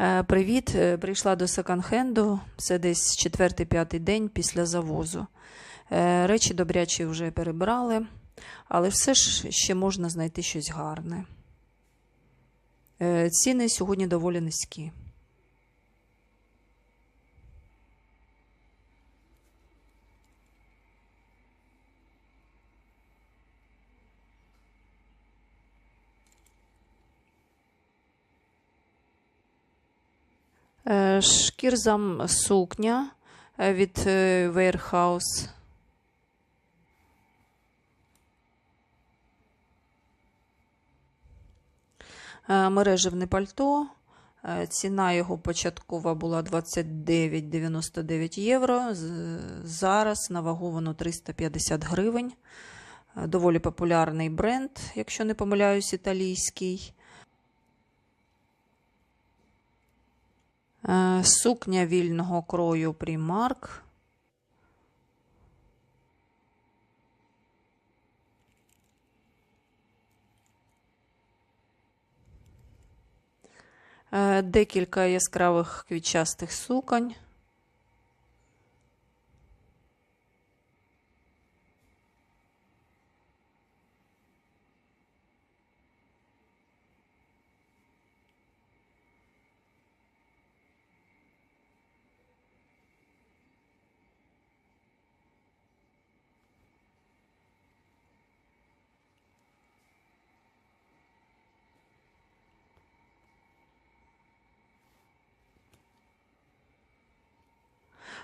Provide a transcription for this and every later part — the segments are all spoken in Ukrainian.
Е, Привіт, Е, прийшла до секонд-хенду. Це десь четвертий-п'ятий день після завозу. Е, Речі добрячі вже перебрали, але все ж ще можна знайти щось гарне. Ціни сьогодні доволі низькі. Шкірзам сукня е, від е, Warehouse. Е, Мережевне пальто. Е, Ціна його початкова була 29,99 євро. Зараз на вагу воно 350 гривень. Е, Доволі популярний бренд, якщо не помиляюсь, італійський. Сукня вільного крою Primark. Е, Декілька яскравих квітчастих суконь.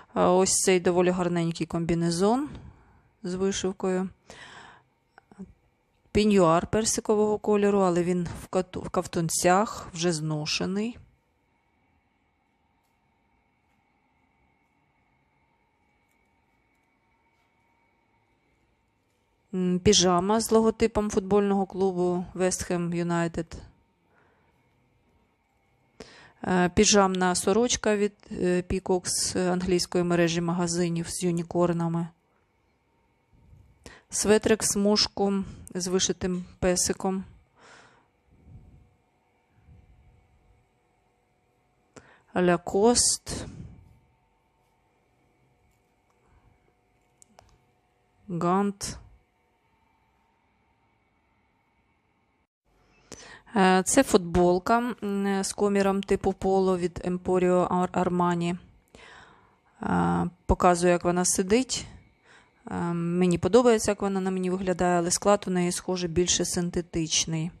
А Ось цей доволі гарненький комбінезон з вишивкою. Піньюар персикового кольору, але він в кавтунцях, вже зношений. Піжама з логотипом футбольного клубу West Ham United. Е, Піжамна сорочка від е, з англійської мережі магазинів з юнікорнами. Светрик з мушку з вишитим песиком. Лякост. Гант. Це футболка з коміром типу поло від Emporio Ar- Armani. Е, Показую, як вона сидить. Е, Мені подобається, як вона на мені виглядає, але склад у неї, схоже, більше синтетичний.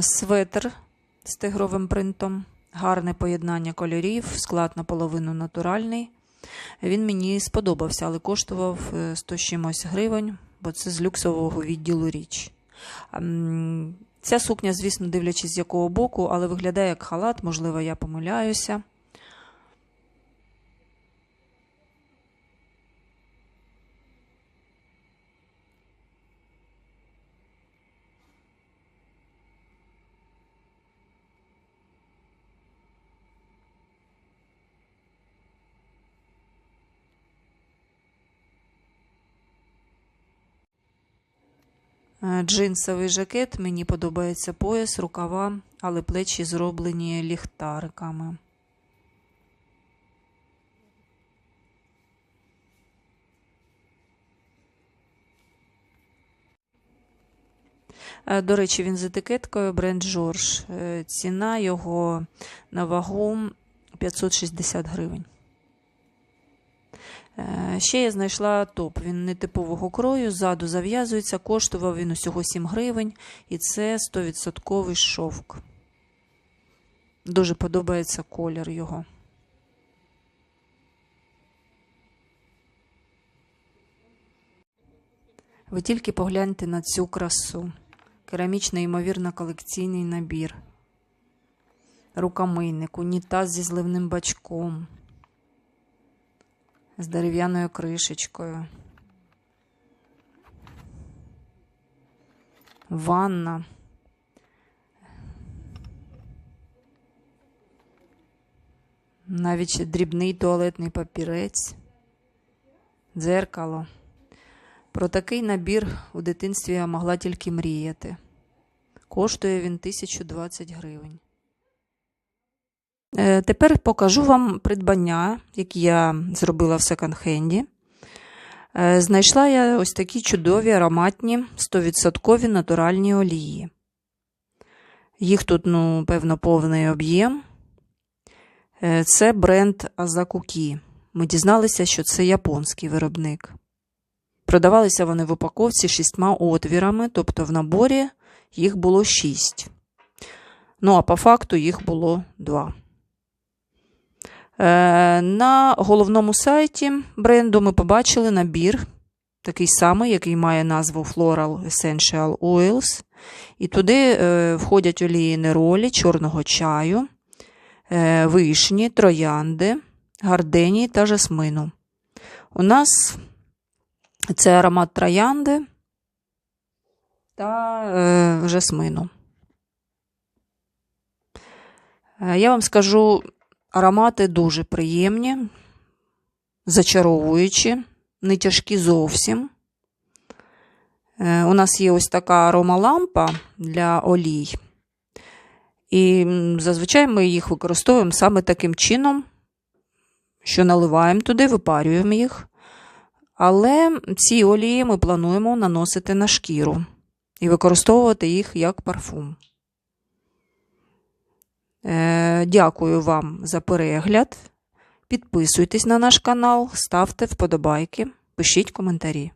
Светр з тигровим принтом. Гарне поєднання кольорів, склад наполовину натуральний. Він мені сподобався, але коштував е, 100 чимось гривень, бо це з люксового відділу річ. Ця сукня, звісно, дивлячись з якого боку, але виглядає як халат, можливо, я помиляюся. Джинсовий жакет, мені подобається пояс, рукава, але плечі зроблені ліхтариками. Е, До речі, він з етикеткою бренд Жорж. Е, Ціна його на вагу 560 гривень. Е, Ще я знайшла топ. Він нетипового крою, ззаду зав'язується, коштував він усього 7 гривень, і це 100% шовк. Дуже подобається колір його. Ви тільки погляньте на цю красу. Керамічний, ймовірно, колекційний набір. Рукомийник, унітаз зі зливним бачком з дерев'яною кришечкою. Ванна. Навіть дрібний туалетний папірець, дзеркало. Про такий набір у дитинстві я могла тільки мріяти. Коштує він 1020 гривень. Е, Тепер покажу вам придбання, які я зробила в секонд-хенді. Е, Знайшла я ось такі чудові ароматні 100% натуральні олії. Їх тут, ну, певно, повний об'єм. Е, Це бренд Азакукі. Ми дізналися, що це японський виробник. Продавалися вони в упаковці шістьма отвірами, тобто в наборі їх було шість. Ну, а по факту їх було два. Е, На головному сайті бренду ми побачили набір, такий самий, який має назву Floral Essential Oils. І туди е, входять олії неролі, чорного чаю, е, вишні, троянди, гарденії та жасмину. У нас це аромат троянди та жасмину. Я вам скажу, аромати дуже приємні, зачаровуючі, не тяжкі зовсім. Е, У нас є ось така аромалампа для олій. І зазвичай ми їх використовуємо саме таким чином, що наливаємо туди, випарюємо їх. Але ці олії ми плануємо наносити на шкіру і використовувати їх як парфум. Е, Дякую вам за перегляд. Підписуйтесь на наш канал, ставте вподобайки, пишіть коментарі.